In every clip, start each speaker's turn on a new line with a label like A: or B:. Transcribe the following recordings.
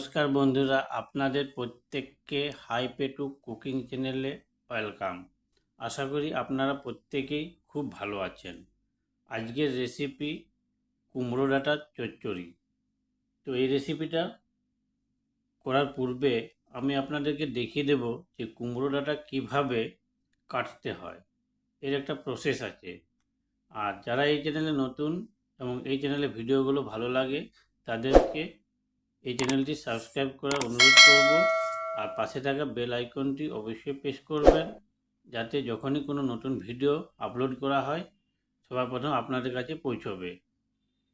A: নমস্কার বন্ধুরা, আপনাদের প্রত্যেককে হাই পেটু কুকিং চ্যানেলে ওয়েলকাম। আশা করি আপনারা প্রত্যেকেই খুব ভালো আছেন। আজকের রেসিপি কুমড়ো ডাঁটার চচ্চড়ি। তো এই রেসিপিটা করার পূর্বে আমি আপনাদেরকে দেখিয়ে দেব যে কুমড়ো ডাঁটা কীভাবে কাটতে হয়। এর একটা প্রসেস আছে। আর যারা এই চ্যানেলে নতুন এবং এই চ্যানেলে ভিডিওগুলো ভালো লাগে, তাদেরকে এই চ্যানেলটি সাবস্ক্রাইব করার অনুরোধ করব। আর পাশে থাকা বেল আইকনটি অবশ্যই প্রেস করবেন, যাতে যখনই কোনো নতুন ভিডিও আপলোড করা হয় সবার প্রথম আপনাদের কাছে পৌঁছবে।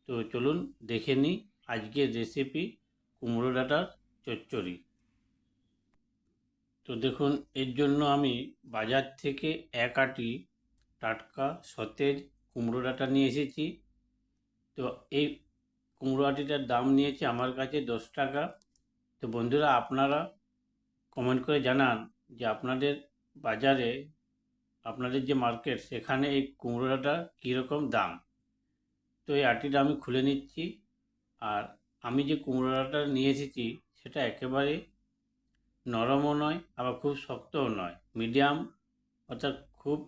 A: তো চলুন দেখে নিই আজকের রেসিপি কুমড়ো ডাঁটার চচ্চড়ি। তো দেখুন, এর জন্য আমি বাজার থেকে এক আটি টাটকা সতেজ কুমড়ো ডাঁটা নিয়ে এসেছি। তো এই কুমড়ো আটিটার দাম নিয়েছে আমার কাছে দশ টাকা। তো বন্ধুরা, আপনারা কমেন্ট করে জানান যে আপনাদের বাজারে, আপনাদের যে মার্কেট সেখানে এই কুমড়োটা কীরকম দাম? তো এই আটিটা আমি খুলে নিচ্ছি। আর আমি যে কুমড়োটা নিয়ে এসেছি, সেটা একেবারে নরমও নয়, আবার খুব শক্তও নয়। মিডিয়াম অর্থাৎ খুব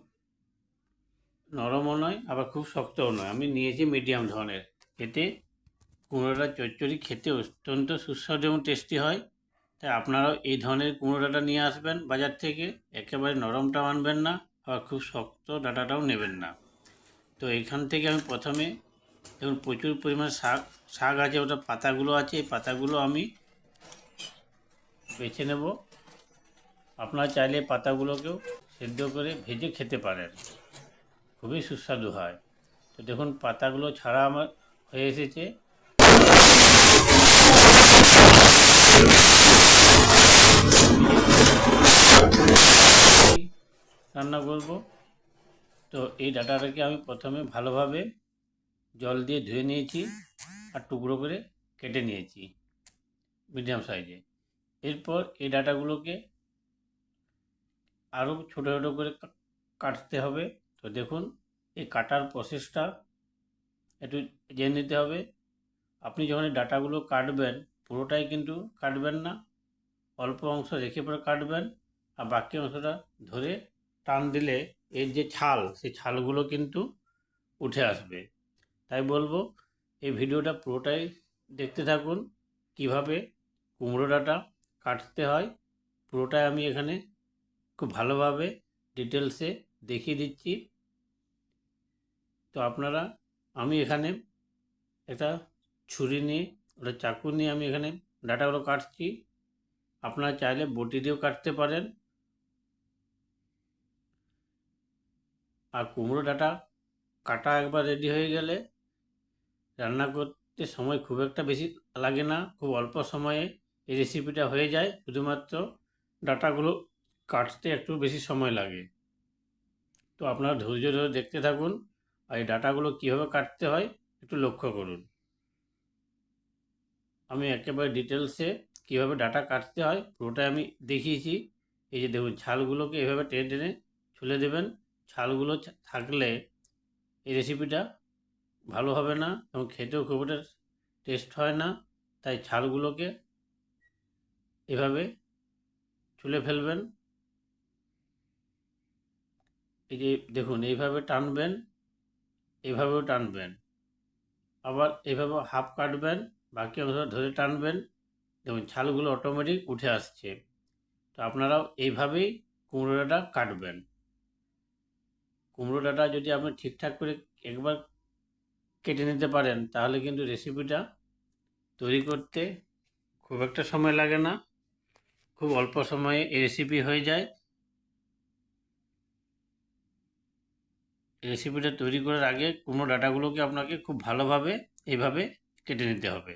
A: নরমও নয়, আবার খুব শক্তও নয়। আমি নিয়েছি মিডিয়াম ধরনের। এতে কুমড়োটা চচ্চড়ি খেতে অত্যন্ত সুস্বাদু এবং টেস্টি হয়। তাই আপনারাও এই ধরনের কুমড়োটা নিয়ে আসবেন বাজার থেকে। একেবারে নরমটাও আনবেন না আবার খুব শক্ত ডাটাটাও নেবেন না। তো এইখান থেকে আমি প্রথমে, দেখুন প্রচুর পরিমাণে শাক শাক আছে, ওটা পাতাগুলো আছে, এই পাতাগুলো আমি বেছে নেব। আপনারা চাইলে পাতাগুলোকেও সেদ্ধ করে ভেজে খেতে পারেন। খুবই সুস্বাদু হয়। তো দেখুন পাতাগুলো ছাড়া আমার হয়ে এসেছে। রান্না করব তো এই ডাটাটাকে আমি প্রথমে ভালোভাবে জল দিয়ে ধুয়ে নিয়েছি আর টুকরো করে কেটে নিয়েছি মিডিয়াম সাইজে। এরপর এই ডাটাগুলোকে আরও ছোটো ছোটো করে কাটতে হবে। তো দেখুন, এই কাটার প্রসেসটা একটু জেনে নিতে হবে। আপনি যখন এই ডাটাগুলো কাটবেন, পুরোটাই কিন্তু কাটবেন না। অল্প অংশ রেখে পরে কাটবেন আর বাকি অংশটা ধরে টান দিলে এর যে ছাল, সেই ছালগুলো কিন্তু উঠে আসবে। তাই বলব, এই ভিডিওটা পুরোটাই দেখতে থাকুন, কীভাবে কুমড়ো ডাটা কাটতে হয়। পুরোটাই আমি এখানে খুব ভালোভাবে ডিটেলসে দেখিয়ে দিচ্ছি। তো আপনারা, আমি এখানে একটা ছুরি নিয়ে, ওটা চাকু নিয়ে আমি এখানে ডাটাগুলো কাটছি। আপনারা চাইলে বটি দিয়েও কাটতে পারেন। আর কুমড়ো ডাটা কাটা একবার রেডি হয়ে গেলে রান্না করতে সময় খুব একটা বেশি লাগে না, খুব অল্প সময়ে এই রেসিপিটা হয়ে যায়। শুধুমাত্র ডাটাগুলো কাটতে একটু বেশি সময় লাগে। তো আপনারা ধৈর্য ধরে দেখতে থাকুন আর এই ডাটাগুলো কীভাবে কাটতে হয় একটু লক্ষ্য করুন। আমি একেবারে ডিটেলসে কীভাবে ডাটা কাটতে হয় পুরোটাই আমি দেখিয়েছি। এই যে দেখুন, ছালগুলোকে এভাবে টেনে টেনে ছুলে দেবেন। ছালগুলো থাকলে এই রেসিপিটা ভালো হবে না এবং খেতেও খুব একটা টেস্ট হয় না। তাই ছালগুলোকে এভাবে ছুলে ফেলবেন। এই যে দেখুন, এইভাবে টানবেন, এভাবেও টানবেন। আবার এভাবে হাফ কাটবেন। বাকি অংশটা ধরে টানবেন। দেখুন, ছালগুলো অটোমেটিক উঠে আসছে। তো আপনারাও এইভাবেই কুমড়ো ডাঁটা কাটবেন। কুমড়ো ডাঁটা যদি আপনি ঠিকঠাক করে একবার কেটে নিতে পারেন, তাহলে কিন্তু রেসিপিটা তৈরি করতে খুব একটা সময় লাগে না। খুব অল্প সময়ে এই রেসিপি হয়ে যায়। রেসিপিটা তৈরি করার আগে কুমড়ো ডাটাগুলোকে আপনাকে খুব ভালোভাবে, এইভাবে কেটে নিতে হবে।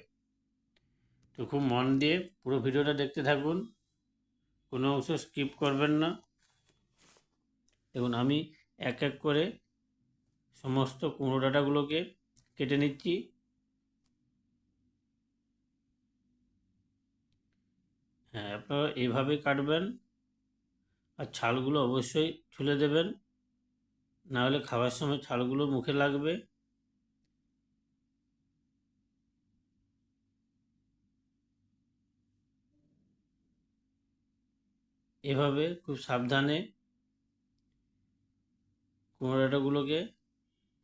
A: তো খুব মন দিয়ে পুরো ভিডিওটা দেখতে থাকুন। কোনো অংশ স্কিপ করবেন না। দেখুন, আমি এক এক করে সমস্ত কুমড়ো ডাটাগুলোকে কেটে নিচ্ছি। হ্যাঁ আপনারা এইভাবে কাটবেন আর ছালগুলো অবশ্যই ছুলে দেবেন। নাহলে খাবার সময় ছালগুলো মুখে লাগবে। এভাবে খুব সাবধানে কুমড়ো ডাঁটাগুলোকে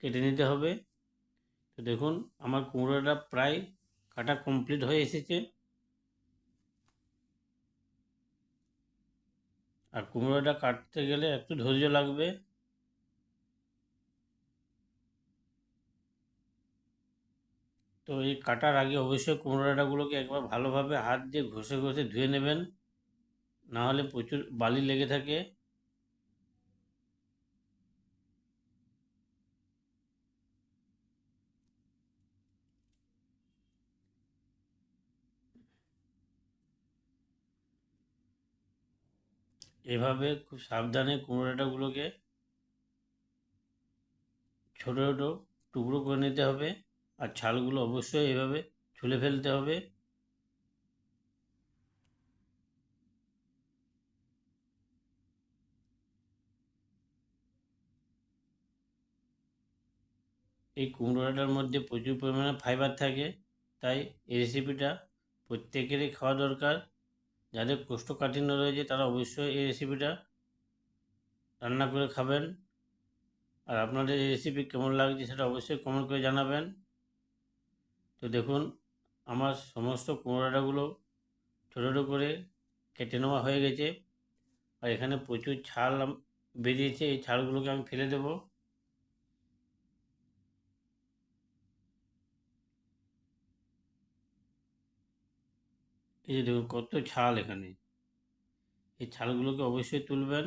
A: কেটে নিতে হবে। তো দেখুন, আমার কুমড়োটা প্রায় কাটা কমপ্লিট হয়ে এসেছে। আর কুমড়োটা কাটতে গেলে একটু ধৈর্য লাগবে। তো এই কাটার আগে অবশ্যই কুমড়ো ডাঁটাগুলোকে একবার ভালোভাবে হাত দিয়ে ঘষে ঘষে ধুয়ে নেবেন। না হলে প্রচুর বালি লেগে থাকে। এভাবে খুব সাবধানে কুমড়ো ডাঁটাগুলোকে ছোটো ছোটো টুকরো করে নিতে হবে। আর ছালগুলো অবশ্যই এভাবে ছুলে ফেলতে হবে। এই কুমড়োটার মধ্যে প্রচুর পরিমাণে ফাইবার থাকে, তাই এই রেসিপিটা প্রত্যেকেরই খাওয়া দরকার। যাদের কোষ্ঠকাঠিন্য রয়েছে তারা অবশ্যই এই রেসিপিটা রান্না করে খাবেন। আর আপনাদের এই রেসিপি কেমন লাগছে সেটা অবশ্যই কমেন্ট করে জানাবেন। তো দেখুন, আমার সমস্ত কুমড়োটাগুলো ছোটো ছোটো করে কেটে নেওয়া হয়ে গেছে। আর এখানে প্রচুর ছাল বেরিয়েছে, এই ছালগুলোকে আমি ফেলে দেব। এই যে দেখুন, কত ছাল এখানে। এই ছালগুলোকে অবশ্যই তুলবেন।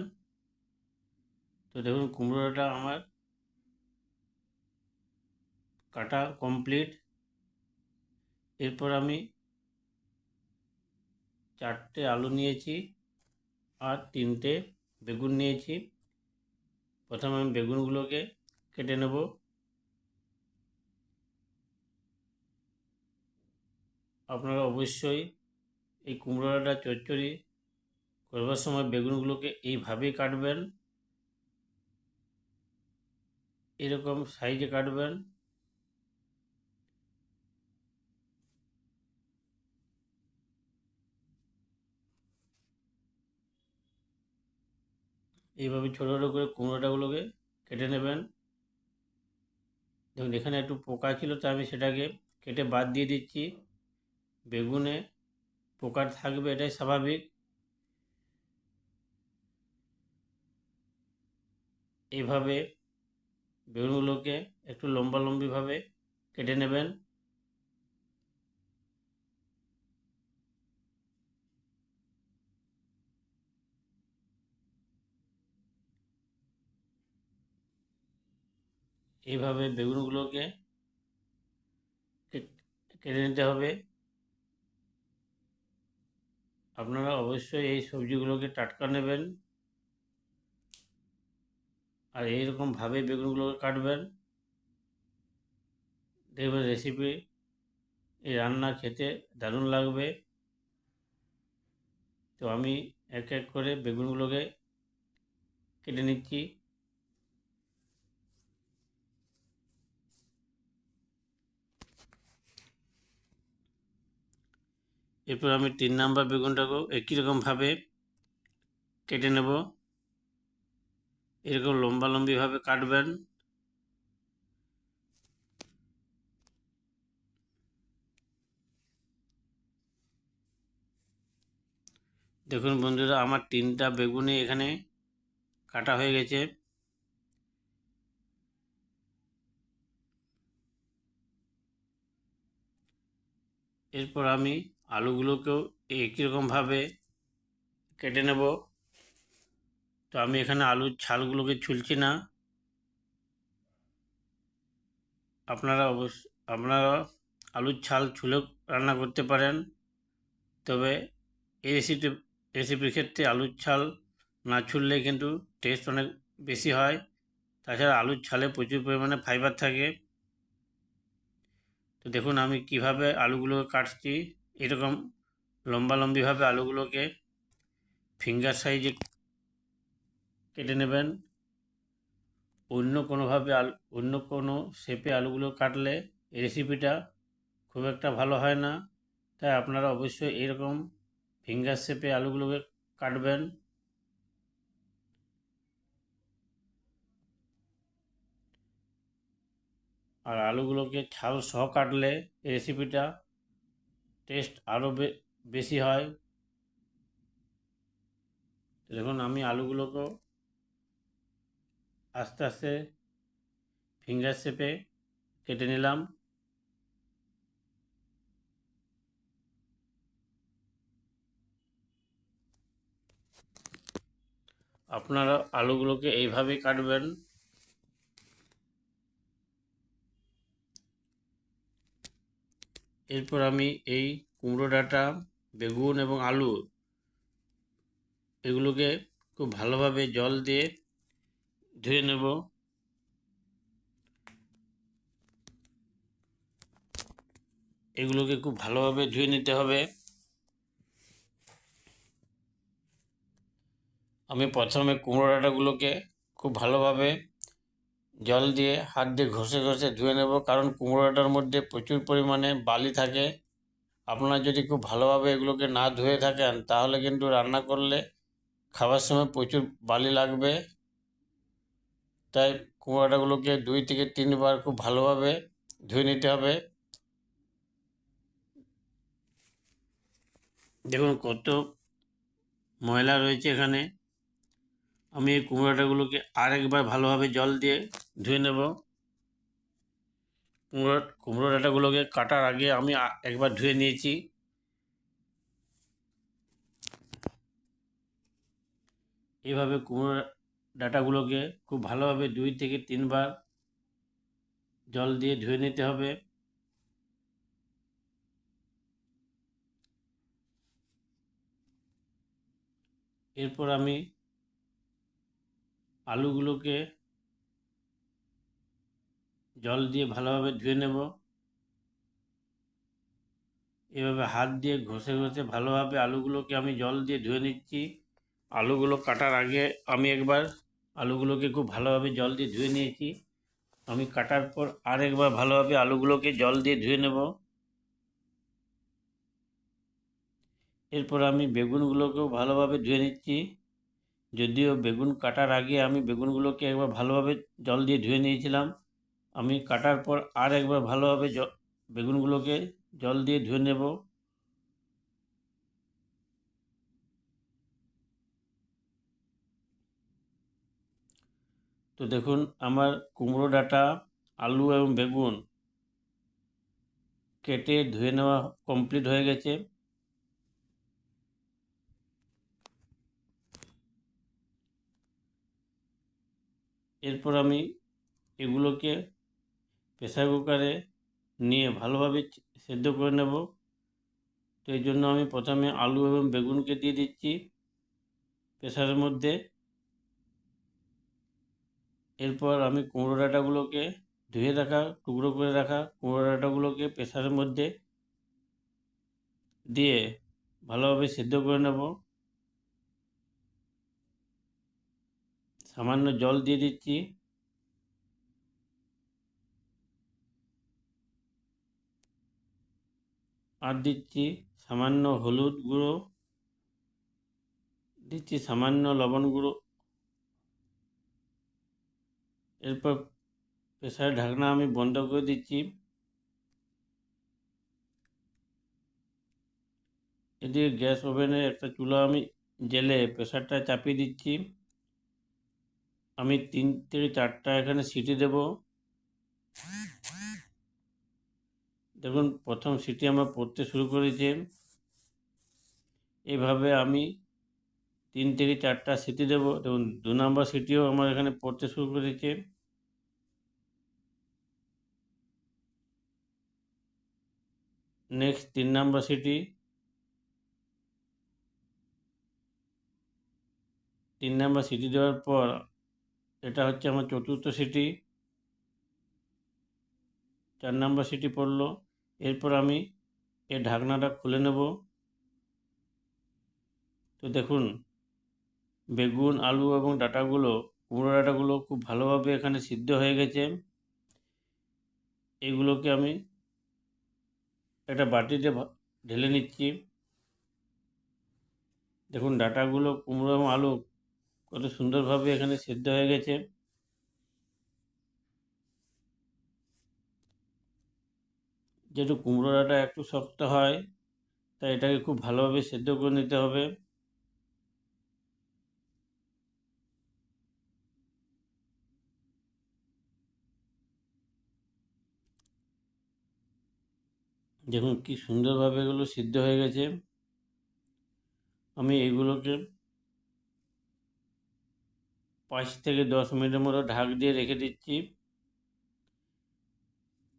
A: তো দেখুন, কুমড়োটা আমার কাটা কমপ্লিট এরপর আমি চারটে আলু নিয়েছি আর তিনটে বেগুন নিয়েছি। প্রথমে আমি বেগুনগুলোকে কেটে নেব। আপনারা অবশ্যই এই কুমড়োটা চচ্চড়ি করবার সময় বেগুনগুলোকে এইভাবেই কাটবেন। এরকম সাইজে কাটবেন। এইভাবে ছোটো ছোটো করে কুমড়োটাগুলোকে কেটে নেবেন। দেখুন, এখানে একটু পোকা ছিল, তো আমি সেটাকে কেটে বাদ দিয়ে দিচ্ছি। বেগুনে পোকা থাকবে, এটাই স্বাভাবিক। এইভাবে বেগুনগুলোকে একটু লম্বা লম্বিভাবে কেটে নেবেন। এইভাবে বেগুনগুলোকে কেটে নিতে হবে। আপনারা অবশ্যই এই সবজিগুলোকে টাটকা নেবেন। আর এইরকমভাবে বেগুনগুলোকে কাটবেন। দেখবেন রেসিপি এই রান্না খেতে দারুণ লাগবে। তো আমি এক এক করে বেগুনগুলোকে কেটে নিচ্ছি। এরপর আমি তিন নাম্বার বেগুনটাকেও একই রকমভাবে কেটে নেব। এরকম লম্বা লম্বিভাবে কাটবেন। দেখুন বন্ধুরা, আমার তিনটা বেগুনি এখানে কাটা হয়ে গেছে। এরপর আমি আলুগুলোকেও একই রকমভাবে কেটে নেব। তো আমি এখানে আলুর ছালগুলোকে ছুলছি না। আপনারা অবশ্য, আপনারা আলুর ছাল ছুলে রান্না করতে পারেন, তবে এই রেসিপি রেসিপির ক্ষেত্রে আলুর ছাল না ছুললে কিন্তু টেস্ট অনেক বেশি হয়। তাছাড়া আলুর ছালে প্রচুর পরিমাণে ফাইবার থাকে। তো দেখুন আমি কীভাবে আলুগুলোকে কাটছি। এরকম লম্বালম্বিভাবে আলুগুলোকে ফিঙ্গার সাইজে কেটে নেবেন। অন্য কোনোভাবে আলু, অন্য কোনো শেপে আলুগুলো কাটলে রেসিপিটা খুব একটা ভালো হয় না। তাই আপনারা অবশ্যই এরকম ফিঙ্গার শেপে আলুগুলোকে কাটবেন। আর আলুগুলোকে ছাল সহ কাটলে রেসিপিটা টেস্ট আরও বেশি হয়। দেখুন, আমি আলুগুলোকেও আস্তে আস্তে ফিঙ্গার শেপে কেটে নিলাম। আপনারা আলুগুলোকে এইভাবেই কাটবেন। এরপর আমি এই কুমড়ো ডাঁটা, বেগুন এবং আলু এগুলোকে খুব ভালোভাবে জল দিয়ে ধুয়ে নেব। এগুলোকে খুব ভালোভাবে ধুয়ে নিতে হবে। আমি প্রথমে কুমড়ো ডাঁটাগুলোকে খুব ভালোভাবে জল দিয়ে হাত দিয়ে ঘষে ঘষে ধুয়ে নেব, কারণ কুমড়োটার মধ্যে প্রচুর পরিমাণে বালি থাকে। আপনারা যদি খুব ভালোভাবে এগুলোকে না ধুয়ে থাকেন, তাহলে কিন্তু রান্না করলে খাবার সময় প্রচুর বালি লাগবে। তাই কুমড়ো ডাঁটাগুলোকে দুই থেকে তিনবার খুব ভালোভাবে ধুয়ে নিতে হবে। দেখুন কত ময়লা রয়েছে এখানে। আমি এই কুমড়োটাগুলোকে আরেকবার ভালোভাবে জল দিয়ে ধুয়ে নেব। কুমড়ো কুমড়ো ডাঁটাগুলোকে কাটার আগে আমি একবার ধুয়ে নিয়েছি। এইভাবে কুমড়ো ডাঁটাগুলোকে খুব ভালোভাবে দুই থেকে তিনবার জল দিয়ে ধুয়ে নিতে হবে। এরপর আমি আলুগুলোকে জল দিয়ে ভালোভাবে ধুয়ে নেব। এভাবে হাত দিয়ে ঘষে ঘষে ভালোভাবে আলুগুলোকে আমি জল দিয়ে ধুয়ে নিচ্ছি। আলুগুলো কাটার আগে আমি একবার আলুগুলোকে খুব ভালোভাবে জল দিয়ে ধুয়ে নিয়েছি। আমি কাটার পর আরেকবার ভালোভাবে আলুগুলোকে জল দিয়ে ধুয়ে নেব। এরপর আমি বেগুনগুলোকেও ভালোভাবে ধুয়ে নিচ্ছি। যদিও বেগুন কাটার আগে আমি বেগুনগুলোকে একবার ভালোভাবে জল দিয়ে ধুয়ে নিয়েছিলাম। আমি কাটার পর আর একবার ভালোভাবে বেগুনগুলোকে জল দিয়ে ধুয়ে নেব। তো দেখুন, আমার কুমড়ো ডাটা, আলু এবং বেগুন কেটে ধুয়ে নেওয়া কমপ্লিট হয়ে গেছে। এরপর আমি এগুলোকে প্রেসার কুকারে নিয়ে ভালোভাবে সেদ্ধ করে নেব। তো এই জন্য আমি প্রথমে আলু এবং বেগুনকে দিয়ে দিচ্ছি প্রেসারের মধ্যে। এরপর আমি কুমড়ো ডাঁটাগুলোকে ধুয়ে রাখা, টুকরো করে রাখা কুমড়ো ডাঁটাগুলোকে প্রেসারের মধ্যে দিয়ে ভালোভাবে সেদ্ধ করে নেব। সামান্য জল দিয়ে দিচ্ছি। আর দিচ্ছি সামান্য হলুদ গুঁড়ো। দিচ্ছি সামান্য লবণ গুঁড়ো। এরপর প্রেসারের ঢাকনা আমি বন্ধ করে দিচ্ছি। এদিকে গ্যাস ওভেনে একটা চুলা আমি জেলে প্রেসারটা চাপিয়ে দিচ্ছি। আমি তিন থেকে চারটা এখানে সিটি দেব। দেখুন, প্রথম সিটি আমার পড়তে শুরু করেছে। এভাবে আমি তিন থেকে চারটা সিটি দেব। দেখুন, দু নম্বর সিটিও আমার এখানে পড়তে শুরু করেছে। নেক্সট তিন নম্বর সিটি তিন নম্বর সিটি দেওয়ার পর এটা হচ্ছে আমার চতুর্থ সিটি। চার নম্বর সিটি পড়ল। এরপর আমি এই ঢাকনাটা খুলে নেব। তো দেখুন, বেগুন, আলু এবং ডাঁটাগুলো, কুমড়ো ডাটাগুলো খুব ভালোভাবে এখানে সিদ্ধ হয়ে গেছে। এগুলোকে আমি একটা বাটিতে ঢেলে নিচ্ছি। দেখুন, ডাটাগুলো, কুমড়ো এবং আলু কত সুন্দরভাবে এখানে সিদ্ধ হয়ে গেছে। যেহেতু কুমড়ো একটু শক্ত হয়, তাই এটাকে খুব ভালোভাবে সেদ্ধ করে নিতে হবে। দেখুন কি সুন্দরভাবে এগুলো সিদ্ধ হয়ে গেছে। আমি এগুলোকে পাঁচ থেকে দশ মিনিটের মতো ঢাক দিয়ে রেখে দিচ্ছি।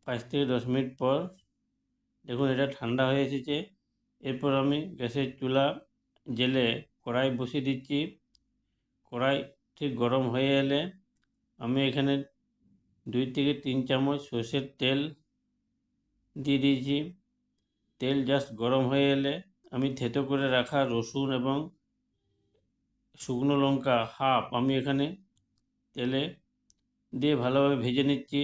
A: পাঁচ থেকে দশ মিনিট পর দেখুন এটা ঠান্ডা হয়ে এসেছে। এরপর আমি গ্যাসের চুলা জেলে কড়াই বসিয়ে দিচ্ছি। কড়াই ঠিক গরম হয়ে এলে আমি এখানে দুই থেকে তিন চামচ সর্ষের তেল দিয়ে দিয়েছি। তেল জাস্ট গরম হয়ে এলে আমি থেতো করে রাখা রসুন এবং শুকনো লঙ্কা হাফ আমি এখানে তেলে দিয়ে ভালোভাবে ভেজে নিচ্ছি।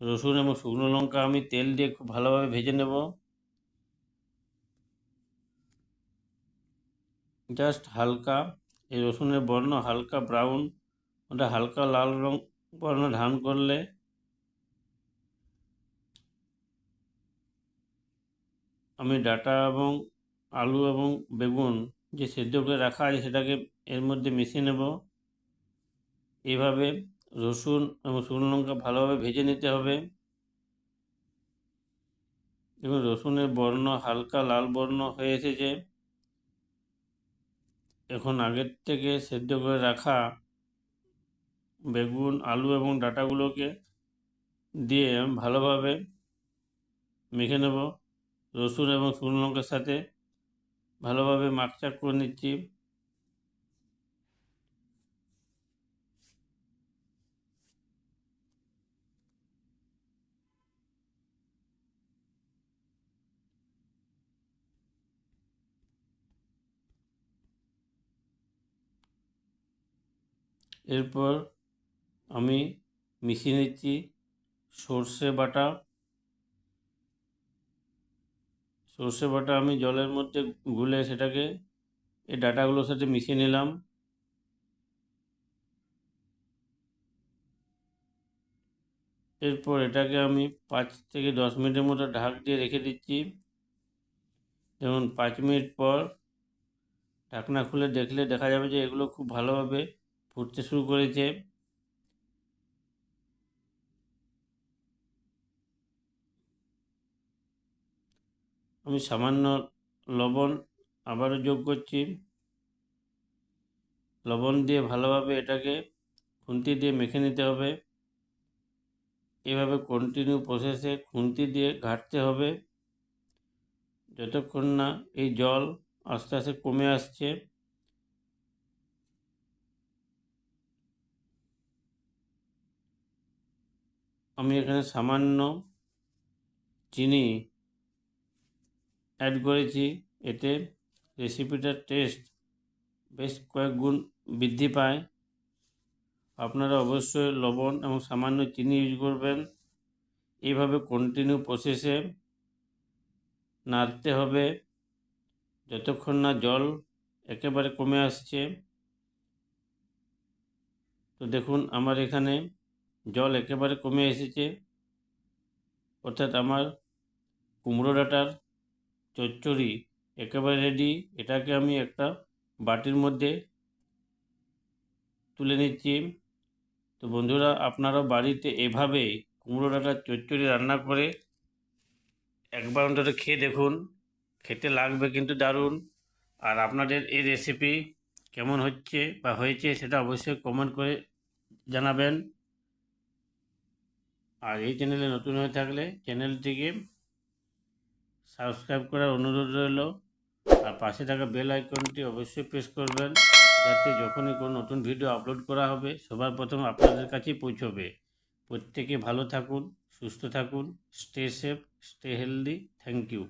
A: রসুন এবং শুকনো লঙ্কা আমি তেল দিয়ে খুব ভালোভাবে ভেজে নেব। জাস্ট হালকা, এই রসুনের বর্ণ হালকা ব্রাউন ওটা হালকা লাল রং বর্ণ ধারণ করলে আমি ডাটা এবং আলু এবং বেগুন যে সেদ্ধ করে রাখা আছে সেটাকে এর মধ্যে মিশিয়ে নেব। এইভাবে রসুন এবং শুকনো লঙ্কা ভালোভাবে ভেজে নিতে হবে। এবং রসুনের বর্ণ হালকা লাল বর্ণ হয়ে এসেছে। এখন আগের থেকে সেদ্ধ করে রাখা বেগুন, আলু এবং ডাটাগুলোকে দিয়ে ভালোভাবে মেখে নেব। রসুন এবং শুকনো লঙ্কার সাথে ভালোভাবে মাকচাক করে নিচ্ছি। এরপর আমি মিশিয়ে নিচ্ছি সর্ষে বাটা সর্ষে বাটা আমি জলের মধ্যে গুলে সেটাকে, এই ডাটাগুলোর সাথে মিশিয়ে নিলাম। এরপর এটাকে আমি পাঁচ থেকে দশ মিনিটের মতো ঢাক দিয়ে রেখে দিচ্ছি। যেমন পাঁচ মিনিট পর ঢাকনা খুলে দেখলে দেখা যাবে যে এগুলো খুব ভালোভাবে ফুটতে শুরু করেছে। আমি সামান্য লবণ আবারও যোগ করছি। লবণ দিয়ে ভালোভাবে এটাকে খুন্তি দিয়ে মেখে নিতে হবে। এভাবে কন্টিনিউ প্রসেসে খুন্তি দিয়ে ঘাটতে হবে। যতক্ষণ না এই জল আস্তে আস্তে কমে আসছে। আমি এখানে সামান্য চিনি অ্যাড করেছি, এতে রেসিপিটার টেস্ট বেশ কয়েক গুণ বৃদ্ধি পায়। আপনারা অবশ্যই লবণ এবং সামান্য চিনি ইউজ করবেন। এইভাবে কন্টিনিউ প্রসেসে নাড়তে হবে। যতক্ষণ না জল একেবারে কমে আসছে। তো দেখুন, আমার এখানে জল একেবারে কমে এসেছে। অর্থাৎ আমার কুমড়ো ডাঁটার চচ্চড়ি, একেবারে রেডি এটাকে আমি একটা বাটির মধ্যে তুলে নিচ্ছি। তো বন্ধুরা আপনারা বাড়িতে এভাবে কুমড়ো ডাঁটার চচ্চড়ি রান্না করে একবার অন্তত খেয়ে দেখুন। খেতে লাগবে কিন্তু দারুণ। আর আপনাদের এই রেসিপি কেমন হচ্ছে বা হয়েছে সেটা অবশ্যই কমেন্ট করে জানাবেন। আর এই চ্যানেলে নতুন হয়ে থাকলে চ্যানেলটিকে সাবস্ক্রাইব করার অনুরোধ রইল। আর পাশে থাকা বেল আইকনটি অবশ্যই প্রেস করবেন, যাতে যখনই কোনো নতুন ভিডিও আপলোড করা হবে, সবার প্রথম আপনাদের কাছেই পৌঁছবে। প্রত্যেকে ভালো থাকুন, সুস্থ থাকুন stay safe stay healthy thank you